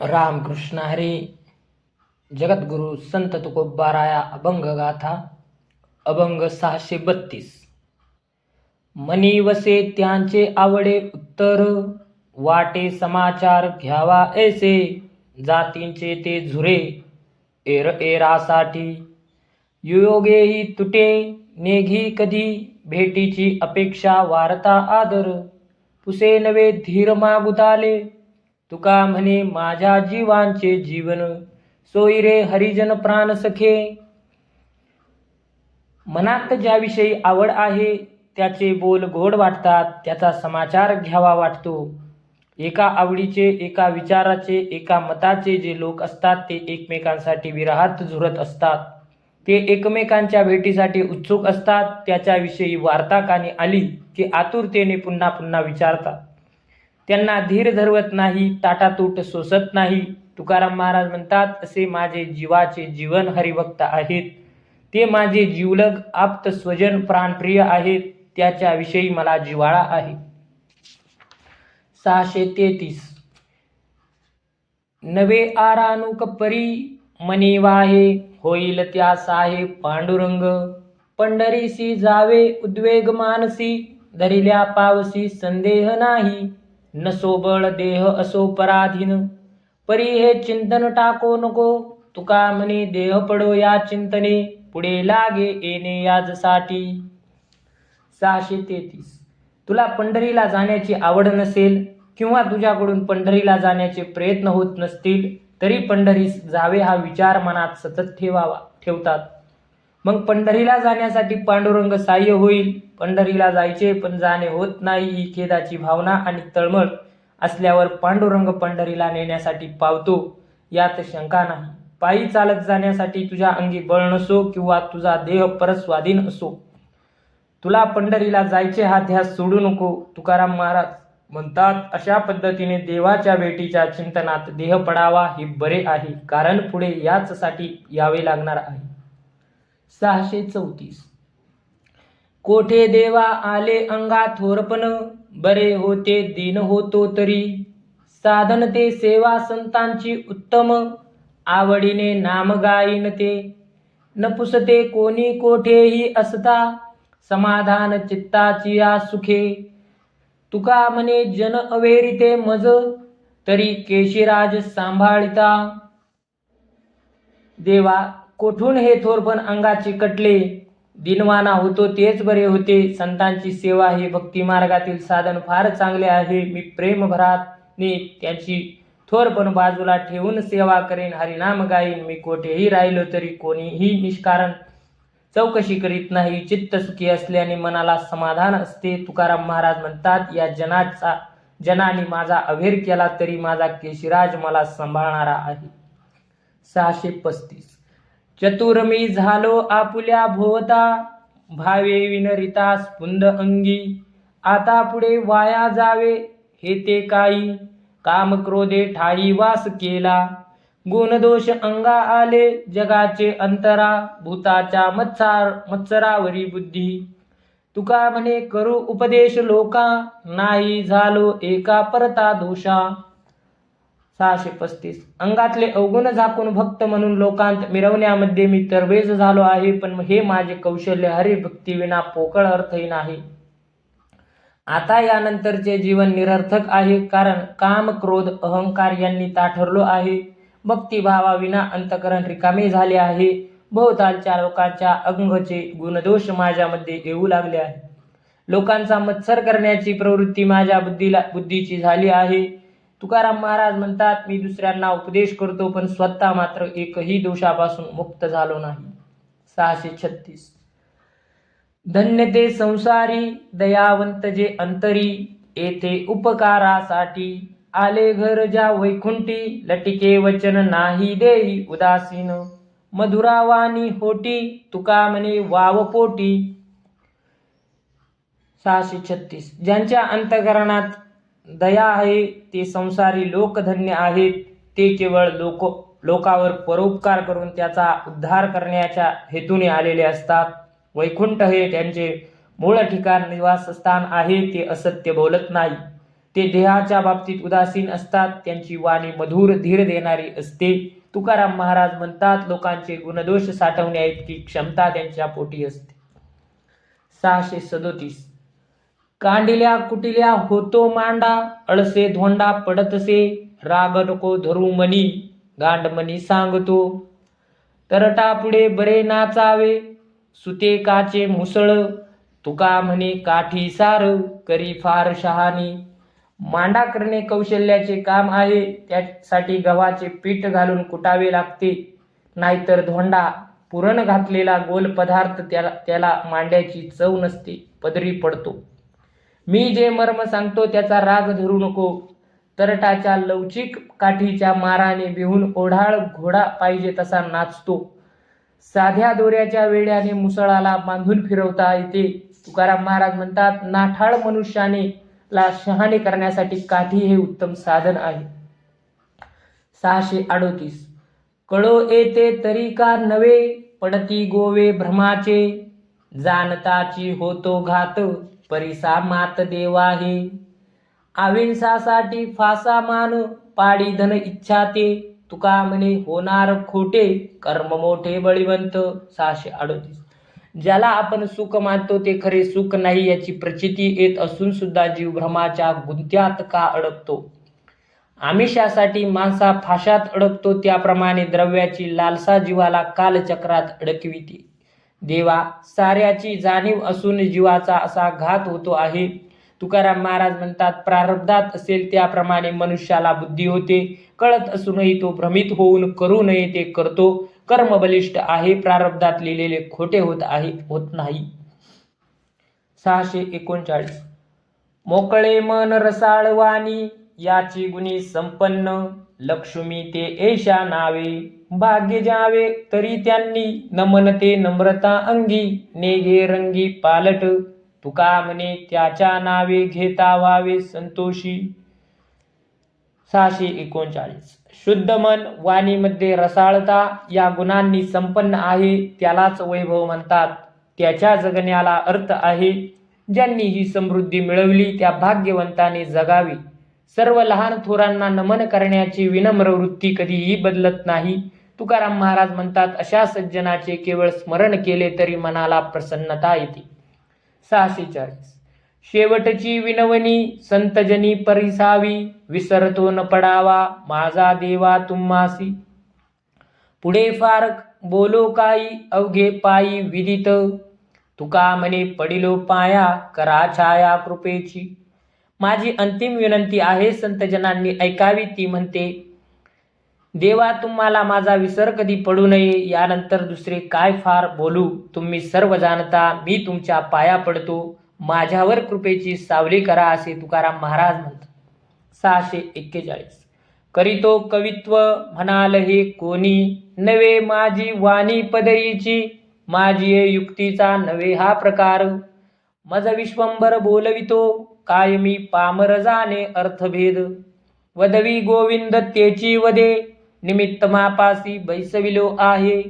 रामकृष्ण हरी। जगद्गुरु संत तुकोबाराया अभंग गाथा। अभंग सहाशे बत्तीस। मनी वसे त्यांचे आवडे उत्तर। वाटे समाचार घ्यावा ऐसे। जातींचे ते झुरे। एर एरासाठी। युयोगेही तुटे। नेघी कधी। भेटीची अपेक्षा वार्ता आदर। पुसे नवे धीर मागुताले तुका म्हणे माझ्या जीवांचे जीवन सोयी रे हरिजन प्राण सखे. मनात ज्याविषयी आवड आहे त्याचे बोल गोड वाटतात त्याचा समाचार घ्यावा वाटतो. एका आवडीचे एका विचाराचे एका मताचे जे लोक असतात ते एकमेकांसाठी विरहात झुरत असतात. ते एकमेकांच्या भेटीसाठी उत्सुक असतात त्याच्याविषयी वार्ता कानी आली की आतुरतेने पुन्हा पुन्हा विचारतात. त्यांना धीर धरवत नाही ताटातूट सोसत नाही. तुकाराम महाराज म्हणतात असे माझे जीवाचे जीवन हरिभक्त आहेत. ते माझे जीवलग आप्त स्वजन प्राणप्रिय आहेत. त्याच्याविषयी मला जिव्हाळा आहे. सहाशे तेहतीस. नवे आरानुक परी मनी वाहे होईल त्या साहे पांडुरंग. पंढरीसी जावे उद्वेग मानसी धरिल्या पावसी संदेह नाही. नसो बळ देह असो पराधीन. परी हे चिंतन टाको नको. तुका म्हणे देह पडो या चिंतने. पुढे लागे येणे याजसाठी. सहाशे तेहतीस. तुला पंढरीला जाण्याची आवड नसेल किंवा तुझ्याकडून पंढरीला जाण्याचे प्रयत्न होत नसतील तरी पंढरीस जावे हा विचार मनात सतत ठेवावा ठेवतात. मग पंढरीला जाण्यासाठी पांडुरंग साह्य होईल. पंढरीला जायचे पण जाणे होत नाही ही खेदाची भावना आणि तळमळ असल्यावर पांडुरंग पंढरीला नेण्यासाठी पावतो. यात शंका नाही. पायी चालत जाण्यासाठी तुझ्या अंगी बळ नसो किंवा तुझा देह परस्वाधीन असो. तुला पंढरीला जायचे हा ध्यास सोडू नको तुकाराम महाराज म्हणतात अशा पद्धतीने देवाच्या भेटीच्या चिंतनात देह पडावा हे बरे आहे. कारण पुढे याचसाठी यावे लागणार आहे. सहाशे चौतीस. कोठे देवा आले अंगा थोरपण बरे होते दिन होतो तरी. साधन ते सेवा संतांची उत्तम आवडीने नाम गाईन ते. न पुसते कोणी कोठेही असता समाधान चित्ताची या सुखे. तुका म्हणे जन अवेरिते मज तरी केशीराज सांभाळिता. देवा कोठून हे थोरपण अंगाची कटले? दिनवाना होतो तेच बरे होते. संतांची सेवा हे भक्ती मार्गातील साधन फार चांगले आहे. मी प्रेमभराने त्याची थोरपण बाजूला ठेवून सेवा करेन. हरिनाम गाईन. मी कोठेही राहिलो तरी कोणीही निष्कारण चौकशी करीत नाही. चित्त सुखी असल्याने मनाला समाधान असते. तुकाराम महाराज म्हणतात या जनाचा जनाने माझा अभेर केला तरी माझा केशिराज मला सांभाळणारा आहे. सहाशे पस्तीस. चतुर मी झालो आपुल्या भोवता भावे विनरिता स्पुंद अंगी. आता पुढे वाया जावे हे ते काही. काम क्रोधे ठाई वास केला. गुणदोष अंगा आले जगाचे अंतरा भूताच्या मत्सार मत्सरावरी बुद्धी. तुका म्हणे करू उपदेश लोका नाही झालो एका परता दोषा. सहाशे पस्तीस. अंगातले अवगुण झाकून भक्त म्हणून लोकांत मिरवण्यामध्ये मी तरबेज झालो आहे पण हे माझे कौशल्य हरिभक्तीविना पोकळ अर्थहीन आहे आता यानंतरचे जीवन निरर्थक आहे कारण काम क्रोध अहंकार यांनी ताठरलो आहे. भक्तिभावाविना अंतकरण रिकामे झाले आहे. भोवतालच्या लोकांच्या अंगचे गुणदोष माझ्यामध्ये येऊ लागले आहे लोकांचा मत्सर करण्याची प्रवृत्ती माझ्या बुद्धीला बुद्धीची झाली आहे. तुकाराम महाराज म्हणतात मी दुसऱ्यांना उपदेश करतो पण स्वतः मात्र एकही दोषापासून मुक्त झालो नाही. सहाशे छत्तीस. धन्य ते संसारी दयावंत जे अंतरी येथे उपकारासाठी आले घर ज्या वैकुंठी लटिके वचन नाही देई उदासीन. मधुरावानी होटी तुका म्हणे वावपोटी सहाशे छत्तीस. ज्यांच्या अंतकरणात दया आहे ते संसारी लोकधन्य आहेत. ते केवळ लोक लोकावर परोपकार करून त्याचा उद्धार करण्याच्या हेतूने आलेले असतात. वैकुंठ हे त्यांचे मूळ ठिकाण निवासस्थान आहे ते असत्य बोलत नाही. ते देहाच्या बाबतीत उदासीन असतात त्यांची वाणी मधुर धीर देणारी असते. तुकाराम महाराज म्हणतात लोकांचे गुणदोष साठवण्या इतकी क्षमता त्यांच्या पोटी असते. सहाशे सदोतीस. कांडिल्या कुटिल्या होतो मांडा अळसे धोंडा पडतसे राग नको धरू मनी गांडमणी सांगतो. तरटा पुढे बरे नाचावे सुते काचे मुसळ तुका म्हणे काठी सार करी फार शहाणी. मांडा करणे कौशल्याचे काम आहे त्यासाठी गव्हाचे पीठ घालून कुटावे लागते. नाहीतर धोंडा पुरण घातलेला गोल पदार्थ त्याला त्याला मांड्याची चव नसते पदरी पडतो. मी जे मर्म सांगतो त्याचा राग धरू नको. तरटाच्या लवचिक काठीच्या माराने बिहून ओढाळ घोडा पाहिजे तसा नाचतो. साध्या दोऱ्याच्या वेड्याने मुसळाला बांधून फिरवता येते. तुकाराम महाराज म्हणतात नाठाळ मनुष्याने ला शहाणे करण्यासाठी काठी हे उत्तम साधन आहे. सहाशे अडोतीस. कळो येते तरी का नवे पडती गोवे भ्रमाचे जाणताची होतो घात. परिसा मात देवाही. आविंसासाठी फासा मान पाडी धन इच्छा ते तुका म्हणे होणार खोटे कर्म मोठे बळीवंत सहाशे अडतीस. ज्याला आपण सुख मानतो ते खरे सुख नाही याची प्रचिती येत असून सुद्धा जीव भ्रमाच्या गुंत्यात का अडकतो? आमिषासाठी माणसा फाशात अडकतो त्याप्रमाणे द्रव्याची लालसा जीवाला कालचक्रात अडकविते. देवा साऱ्याची जाणीव असून जीवाचा असा घात होतो आहे. तुकाराम महाराज म्हणतात प्रारब्धात असेल त्याप्रमाणे मनुष्याला बुद्धी होते. कळत असूनही तो भ्रमित होऊन करू नये ते करतो. कर्म बलिष्ठ आहे प्रारब्धात लिहिलेले खोटे होत आहे होत नाही. सहाशे एकोणचाळीस. मोकळे मन रसाळवाणी याची गुणी संपन्न लक्ष्मी ते ऐशा नावे. भाग्य जावे तरी त्यांनी नमनते नम्रता अंगी नेघे रंगी पालट. तुका म्हणे त्याच्या नावे घेता व्हावे संतोषी. सहाशे एकोणचाळीस. शुद्ध मन वाणीमध्ये रसाळता या गुणांनी संपन्न आहे त्यालाच वैभव म्हणतात. त्याच्या जगण्याला अर्थ आहे ज्यांनी ही समृद्धी मिळवली त्या भाग्यवंताने जगावी. सर्व लहान थोरांना नमन करण्याची विनम्र वृत्ती कधीही बदलत नाही. तुकाराम महाराज म्हणतात अशा सज्जनाचे केवळ स्मरण केले तरी मनाला प्रसन्नता येते. सहाशे चाळीस. शेवटची विनवणी संतजनी परिसावी विसरतो न पडावा माझा देवा तुम्हासी. पुढे फार बोलो काही अवघे पायी विदित. तुका म्हणे पडिलो पाया करा छाया कृपेची. माझी अंतिम विनंती आहे संतजनांनी ऐकावी ती म्हणते देवा तुम्हाला माझा विसर कधी पडू नये. यानंतर दुसरे काय फार बोलू? तुम्ही सर्व जाणता मी तुमच्या पाया पडतो. माझ्यावर कृपेची सावली करा असे तुकाराम महाराज म्हणतात. सहाशे एक्केचाळीस. करीतो कवित्व म्हणाल हे कोणी? नवे माझी वाणी पदरीची. माझी युक्तीचा नवे हा प्रकार. मज विश्वंभर बोलवितो कायमी पामर जाणे अर्थभेद. वदवी गोविंद तेची वदे. निमित्त मापासी बैसविलो आहे.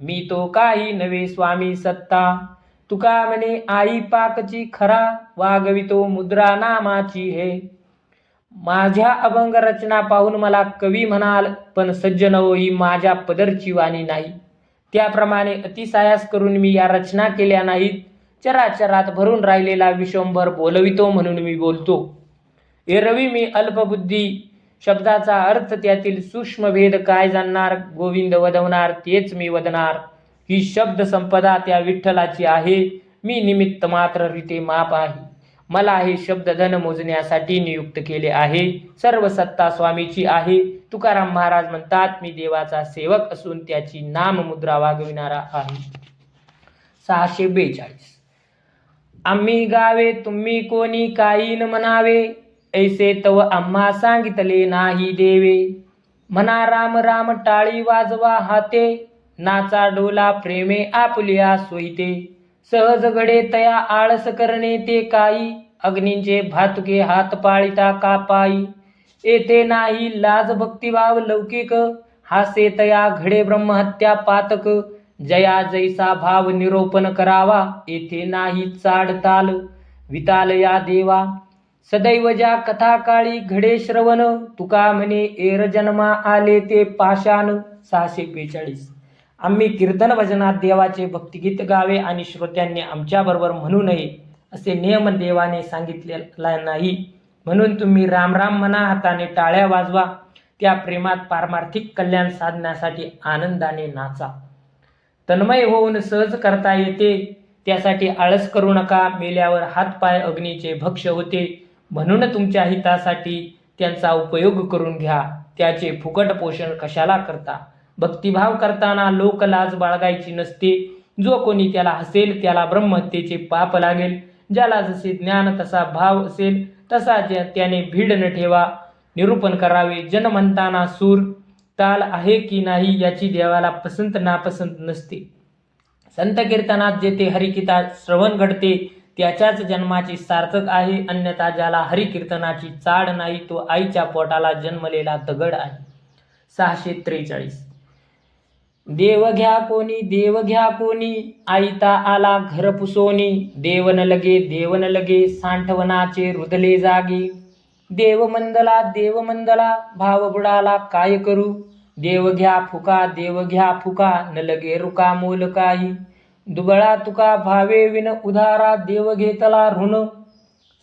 मी तो काही नवे स्वामी सत्ता. तुका म्हणे आई पाकची खरा वागवितो मुद्रा नामाची हे. माझ्या अभंग रचना पाहून मला कवी म्हणाल पण सज्जन हो ही माझ्या पदरची वाणी नाही. त्याप्रमाणे अतिसायास करून मी या रचना केल्या नाहीत. चराचरात भरून राहिलेला विश्वंभर बोलवितो म्हणून मी बोलतो. एरवी मी अल्पबुद्धी शब्दाचा अर्थ त्यातील सूक्ष्म भेद काय जाणणार? गोविंद वदवणार तेच मी वदणार. ही शब्द संपदा त्या विठ्ठलाची आहे. मी निमित्त मात्र रिते माप आहे. मला हे शब्द धन मोजण्यासाठी नियुक्त केले आहे. सर्व सत्ता स्वामीची आहे. तुकाराम महाराज म्हणतात मी देवाचा सेवक असून त्याची नाममुद्रा वागविणारा आहे. सहाशे बेचाळीस. आम्ही गावे तुम्ही कोणी काही न म्हणावे. ऐसे तव आम्हा सांगितले नाही देवे. म्हणा राम राम टाळी वाजवा हाते. नाचा डोला प्रेमे आपुलिया सोयते. सहज घडे तया आळस करणे ते काही. अग्नींचे भातुके हात पाळिता का पायी. येथे नाही लाज भक्तिभाव लौकिक. हासे तया घडे ब्रह्महत्या पातक. जया जैसा भाव निरोपण करावा. येथे नाही चाडताल विताल या देवा सदैव ज्या कथाकाळी घडे श्रवण तुका म्हणे एर जन्मा आले ते पाषाण सहाशे बेचाळीस. आम्ही कीर्तन भजनात देवाचे भक्तिगीत गावे आणि श्रोत्यांनी आमच्याबरोबर म्हणू नये असे नियम देवाने सांगितलेला नाही. म्हणून तुम्ही रामराम म्हणा हाताने टाळ्या वाजवा त्या प्रेमात पारमार्थिक कल्याण साधण्यासाठी आनंदाने नाचा. तन्मय होऊन सहज करता येते त्यासाठी आळस करू नका मेल्यावर हातपाय अग्नीचे भक्ष होते. म्हणून तुमच्या हितासाठी त्यांचा उपयोग करून घ्या. त्याचे फुकट पोषण कशाला करता? भक्तिभाव करताना लोकलाज बाळगायची नसते. जो कोणी त्याला हसेल त्याला ब्रह्महत्येचे पाप लागेल. ज्याला जसे ज्ञान तसा भाव असेल तसा ज्या- त्याने भीड न ठेवा. निरूपण करावे. जन म्हणताना सूर. ताल आहे की नाही याची देवाला पसंत नापसंत नसते. संत कीर्तनात जेथे हरिकिता श्रवण घडते त्याच्याच जन्माची सार्थक आहे अन्यथा ज्याला हरिकीर्तनाची चाड नाही तो आईच्या पोटाला जन्मलेला दगड आहे. सहाशे त्रेचाळीस. देव घ्या कोणी देव घ्या कोणी आईता आला घर पुसोनी देवन लगे देवन लगे सांठवनाचे रुदले जागे. देव मंदला देव मंदला भाव बुडाला काय करू? देव घ्या फुका देव घ्या फुका न लगे रुका मोल काही. दुबळा तुका भावे विन उधारा देव घेतला ऋण.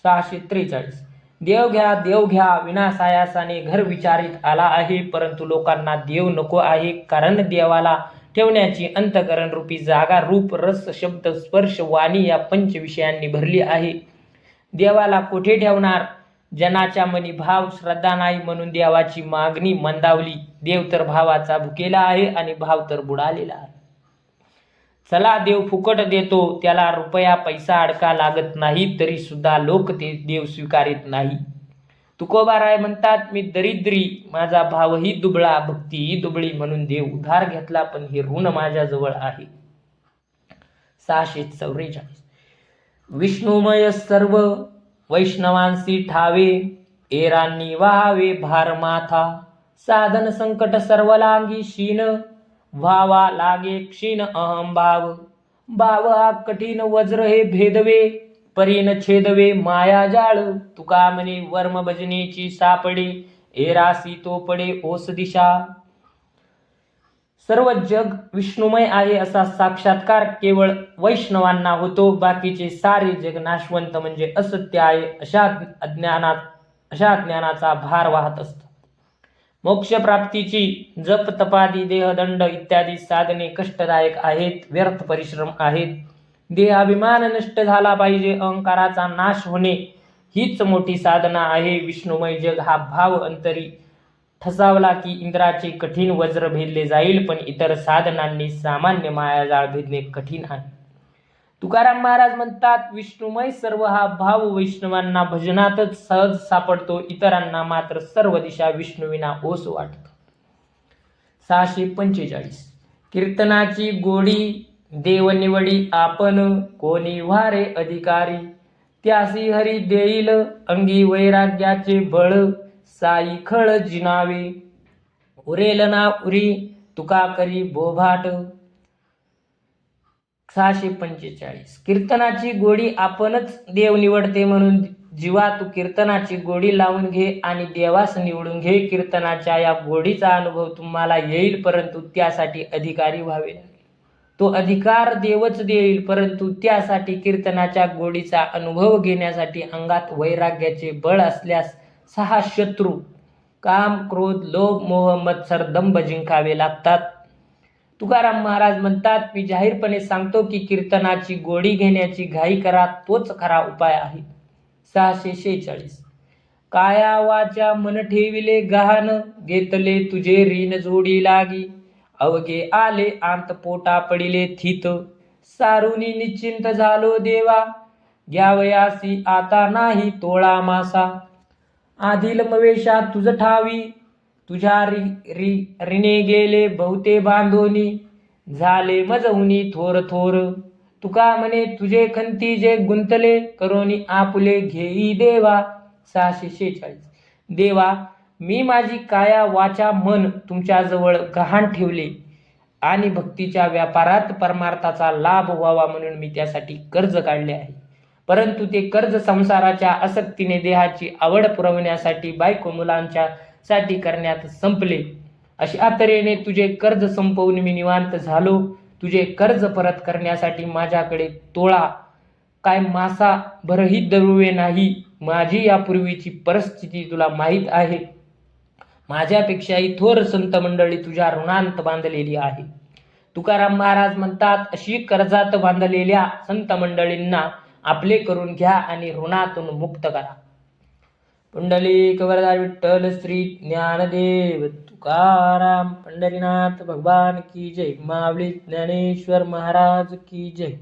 सहाशे त्रेचाळीस. देव घ्या देव घ्या विनासायासाने घर विचारित आला आहे परंतु लोकांना देव नको आहे कारण देवाला ठेवण्याची अंतकरण रूपी जागा रूप रस शब्द स्पर्श वाणी या पंच विषयांनी भरली आहे. देवाला कुठे ठेवणार? जनाच्या मनी भाव श्रद्धा नाही म्हणून देवाची मागणी मंदावली. देव तर भावाचा भुकेला आहे आणि भाव तर बुडालेला आहे. चला देव फुकट देतो त्याला रुपया पैसा अडका लागत नाही तरी सुद्धा लोक ते देव स्वीकारित नाही. तुकोबाराय म्हणतात मी दरिद्री माझा भावही दुबळा भक्तीही दुबळी म्हणून देव उधार घेतला पण हे ऋण माझ्याजवळ आहे. सहाशे चौवेचाळीस विष्णुमय सर्व वैष्णवांसी ठावे एरांनी वाहावे भार माथा साधन संकट सर्वलांगी शीन व्हावा लागे क्षीण अहम भाव. भाव हा कठीण वज्र हे भेदवे परीन छेदवे माया जाळ. तुका म्हणे वर्म भजनेची सापडे एरासी तो पडे ओस दिशा. सर्व जग विष्णुमय आहे असा साक्षात्कार केवळ वैष्णवांना होतो बाकीचे सारे जग नाशवंत म्हणजे असत्य आहे अशा अज्ञानात अशा ज्ञानाचा भार वाहत असतो. मोक्षप्राप्तीची जप तपादी देहदंड इत्यादी साधने कष्टदायक आहेत व्यर्थ परिश्रम आहेत. देहाभिमान नष्ट झाला पाहिजे अहंकाराचा नाश होणे हीच मोठी साधना आहे. विष्णुमय जग हा भाव अंतरी ठसावला की इंद्राचे कठीण वज्र भेदले जाईल पण इतर साधनांनी सामान्य मायाजाळ भेदणे कठीण आहे. तुकाराम महाराज म्हणतात विष्णुमय सर्व हा भाव वैष्णवांना भजनातच सहज सापडतो. इतरांना मात्र सर्व दिशा विष्णुविना ओस वाटत. सहाशे पंचेचाळीस. कीर्तनाची गोडी देवनिवडी आपण कोणी व्हारे अधिकारी? त्यासी हरी देईल अंगी वैराग्याचे बळ साई खळ जिनावे. उरेल ना उरी तुका करी बोभाट. सहाशे पंचेचाळीस. कीर्तनाची गोडी आपणच देव निवडते म्हणून जीवा तू कीर्तनाची गोडी लावून घे आणि देवास निवडून घे. कीर्तनाच्या या गोडीचा अनुभव तुम्हाला येईल परंतु त्यासाठी अधिकारी व्हावे तो अधिकार देवच देईल परंतु त्यासाठी कीर्तनाच्या गोडीचा अनुभव घेण्यासाठी अंगात वैराग्याचे बळ असल्यास सहा शत्रू काम क्रोध लोभ मोह मत्सर दंभ जिंकावे लागतात. तुकाराम महाराज म्हणतात मी जाहीरपणे सांगतो की कीर्तनाची गोडी घेण्याची घाई करा तोच खरा उपाय आहे. सहाशे शेहेचाळीस. काया वाचा मन ठेविले गहाण घेतले तुझे रीन जोडी लागी. अवघे आले आंत पोटा पडिले थित. सारुनी निश्चिंत झालो देवा. घ्यावयासी आता नाही तोळा मासा. आधील मवेशा तुझ ठावी. तुझ्या रि रि रिणे गेले बहुते बांधोनी झाले मजवणी थोर थोर. तुका म्हणे तुझे खंती जे गुंतले करोनी आपुले घेई देवा. सहाशे शेचाळीस देवा मी माझी काया वाचा मन तुमच्याजवळ गहाण ठेवले. आणि भक्तीच्या व्यापारात परमार्थाचा लाभ व्हावा म्हणून मी त्यासाठी कर्ज काढले आहे. परंतु ते कर्ज संसाराच्या आसक्तीने देहाची आवड पुरवण्यासाठी बायको मुलांच्या साठी करण्यात संपले. अशा तऱ्हेने तुझे कर्ज संपवून मी निवांत झालो. तुझे कर्ज परत करण्यासाठी माझ्याकडे तोळा. काय मासा भरही दरुवे नाही. माझी यापूर्वीची परिस्थिती तुला माहीत आहे. माझ्यापेक्षाही थोर संत मंडळी तुझ्या ऋणांत बांधलेली आहे. तुकाराम महाराज म्हणतात अशी कर्जात बांधलेल्या संत मंडळींना आपले करून घ्या आणि ऋणातून मुक्त करा. पुंडलिक वरदा विठ्ठल श्री ज्ञानदेव तुकाराम पंढरीनाथ भगवान की जय मावली ज्ञानेश्वर महाराज की जय।